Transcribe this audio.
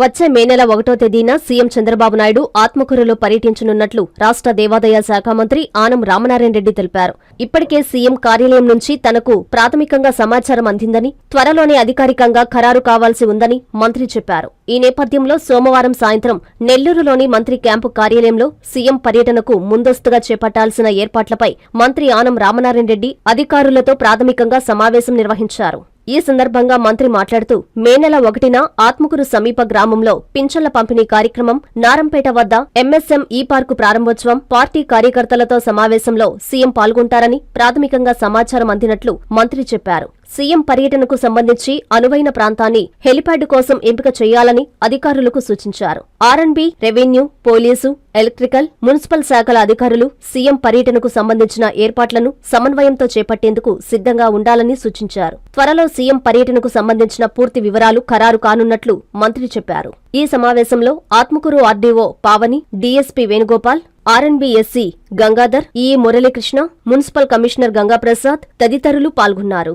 వచ్చే మే నెల ఒకటో తేదీన సీఎం చంద్రబాబు నాయుడు ఆత్మకూరులో పర్యటించనున్నట్లు రాష్ట్ర దేవాదాయ శాఖ మంత్రి ఆనం రామనారాయణ రెడ్డి తెలిపారు. ఇప్పటికే సీఎం కార్యాలయం నుంచి తనకు ప్రాథమికంగా సమాచారం అందిందని త్వరలోనే అధికారికంగా ఖరారు కావాల్సి ఉందని మంత్రి చెప్పారు. ఈ నేపథ్యంలో సోమవారం సాయంత్రం నెల్లూరులోని మంత్రి క్యాంపు కార్యాలయంలో సీఎం పర్యటనకు ముందస్తుగా చేపట్టాల్సిన ఏర్పాట్లపై మంత్రి ఆనం రామనారాయణ రెడ్డి అధికారులతో ప్రాథమికంగా సమావేశం నిర్వహించారు. ఈ సందర్భంగా మంత్రి మాట్లాడుతూ మే నెల ఒకటిన ఆత్మకూరు సమీప గ్రామంలో పింఛన్ల పంపిణీ కార్యక్రమం నారంపేట వద్ద ఎంఎస్ఎం ఈ పార్కు ప్రారంభోత్సవం పార్టీ కార్యకర్తలతో సమావేశంలో సీఎం పాల్గొంటారని ప్రాథమికంగా సమాచారం అందినట్లు మంత్రి చెప్పారు. సీఎం పర్యటనకు సంబంధించి అనువైన ప్రాంతాన్ని హెలిప్యాడ్ కోసం ఎంపిక చేయాలని అధికారులకు సూచించారు. RNB revenue police electrical municipal శాఖల అధికారులు సీఎం పర్యటనకు సంబంధించిన ఏర్పాట్లను సమన్వయంతో చేపట్టేందుకు సిద్ధంగా ఉండాలని సూచించారు. త్వరలో సీఎం పర్యటనకు సంబంధించిన పూర్తి వివరాలు ఖరారు కానున్నట్లు మంత్రి చెప్పారు. ఈ సమావేశంలో Atmakur RDO Pavani DSP Venugopal RNB SE Gangadhar ఈ మురళీకృష్ణ మున్సిపల్ కమిషనర్ గంగాప్రసాద్ తదితరులు పాల్గొన్నారు.